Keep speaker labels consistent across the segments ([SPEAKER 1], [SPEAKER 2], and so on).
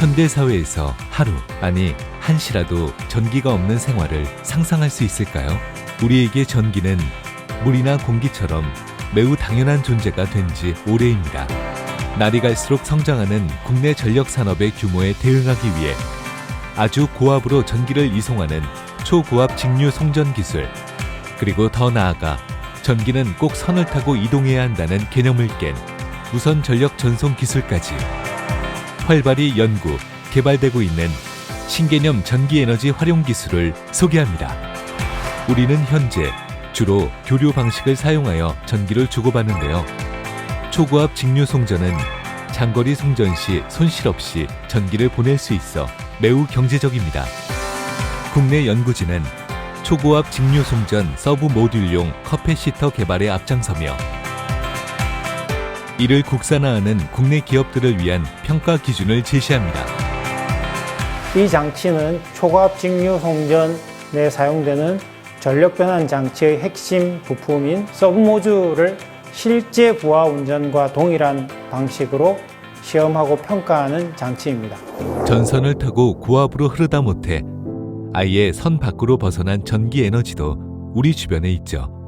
[SPEAKER 1] 현대 사회에서 하루, 아니 한시라도 전기가 없는 생활을 상상할 수 있을까요? 우리에게 전기는 물이나 공기처럼 매우 당연한 존재가 된 지 오래입니다. 날이 갈수록 성장하는 국내 전력 산업의 규모에 대응하기 위해 아주 고압으로 전기를 이송하는 초고압 직류 송전 기술, 그리고 더 나아가 전기는 꼭 선을 타고 이동해야 한다는 개념을 깬 무선 전력 전송 기술까지 활발히 연구, 개발되고 있는 신개념 전기 에너지 활용 기술을 소개합니다. 우리는 현재 주로 교류 방식을 사용하여 전기를 주고받는데요. 초고압 직류 송전은 장거리 송전 시 손실 없이 전기를 보낼 수 있어 매우 경제적입니다. 국내 연구진은 초고압 직류 송전 서브 모듈용 커패시터 개발에 앞장서며 이를 국산화하는 국내 기업들을 위한 평가 기준을 제시합니다.
[SPEAKER 2] 이 장치는 초고압 직류 송전에 사용되는 전력 변환 장치의 핵심 부품인 서브모듈을 실제 부하 운전과 동일한 방식으로 시험하고 평가하는 장치입니다.
[SPEAKER 1] 전선을 타고 고압으로 흐르다 못해 아예 선 밖으로 벗어난 전기 에너지도 우리 주변에 있죠.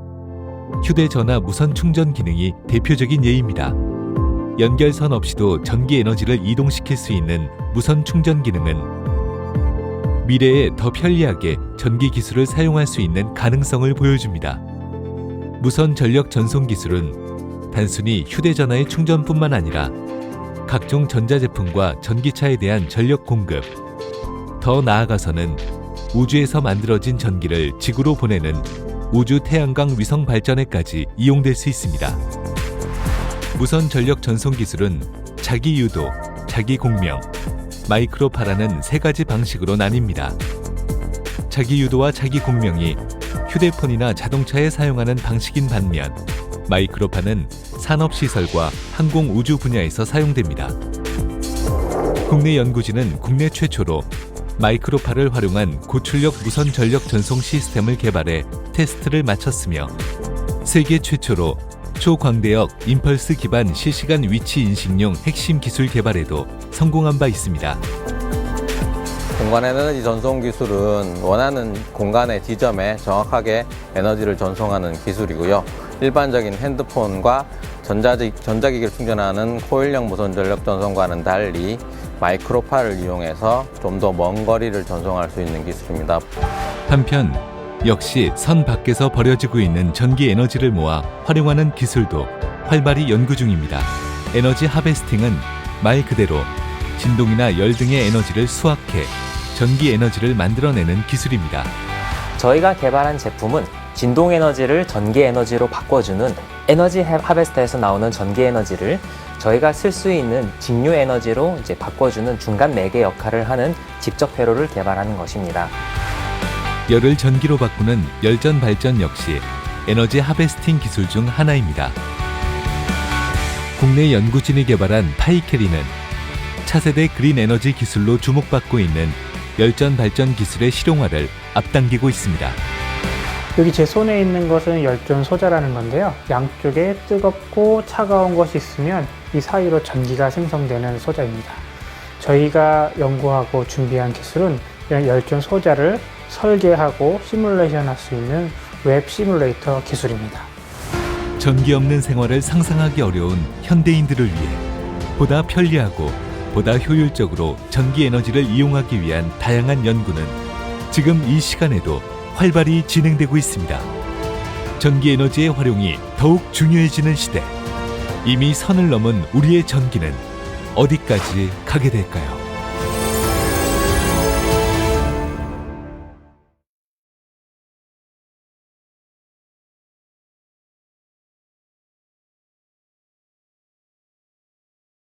[SPEAKER 1] 휴대전화 무선 충전 기능이 대표적인 예입니다. 연결선 없이도 전기 에너지를 이동시킬 수 있는 무선 충전 기능은 미래에 더 편리하게 전기 기술을 사용할 수 있는 가능성을 보여줍니다. 무선 전력 전송 기술은 단순히 휴대전화의 충전뿐만 아니라 각종 전자제품과 전기차에 대한 전력 공급, 더 나아가서는 우주에서 만들어진 전기를 지구로 보내는 우주 태양광 위성 발전에까지 이용될 수 있습니다. 무선 전력 전송 기술은 자기 유도, 자기 공명, 마이크로파라는 세 가지 방식으로 나뉩니다. 자기 유도와 자기 공명이 휴대폰이나 자동차에 사용하는 방식인 반면 마이크로파는 산업시설과 항공 우주 분야에서 사용됩니다. 국내 연구진은 국내 최초로 마이크로파를 활용한 고출력 무선 전력 전송 시스템을 개발해 테스트를 마쳤으며 세계 최초로 초광대역 임펄스 기반 실시간 위치 인식용 핵심 기술 개발에도 성공한 바 있습니다.
[SPEAKER 3] 공간 에너지 전송 기술은 원하는 공간의 지점에 정확하게 에너지를 전송하는 기술이고요. 일반적인 핸드폰과 전자기, 전자기기를 충전하는 코일형 무선 전력 전송과는 달리 마이크로파를 이용해서 좀 더 먼 거리를 전송할 수 있는 기술입니다.
[SPEAKER 1] 한편 역시 선 밖에서 버려지고 있는 전기 에너지를 모아 활용하는 기술도 활발히 연구 중입니다. 에너지 하베스팅은 말 그대로 진동이나 열 등의 에너지를 수확해 전기 에너지를 만들어내는 기술입니다.
[SPEAKER 4] 저희가 개발한 제품은 진동 에너지를 전기 에너지로 바꿔주는 에너지 하베스터에서 나오는 전기 에너지를 저희가 쓸 수 있는 직류 에너지로 이제 바꿔주는 중간 매개 역할을 하는 직접 회로를 개발하는 것입니다.
[SPEAKER 1] 열을 전기로 바꾸는 열전 발전 역시 에너지 하베스팅 기술 중 하나입니다. 국내 연구진이 개발한 파이캐리는 차세대 그린 에너지 기술로 주목받고 있는 열전 발전 기술의 실용화를 앞당기고 있습니다.
[SPEAKER 2] 여기 제 손에 있는 것은 열전 소자라는 건데요. 양쪽에 뜨겁고 차가운 것이 있으면 이 사이로 전기가 생성되는 소자입니다. 저희가 연구하고 준비한 기술은 이런 열전 소자를 설계하고 시뮬레이션 할 수 있는 웹 시뮬레이터 기술입니다.
[SPEAKER 1] 전기 없는 생활을 상상하기 어려운 현대인들을 위해 보다 편리하고 보다 효율적으로 전기 에너지를 이용하기 위한 다양한 연구는 지금 이 시간에도 활발히 진행되고 있습니다. 전기 에너지의 활용이 더욱 중요해지는 시대. 이미 선을 넘은 우리의 전기는 어디까지 가게 될까요?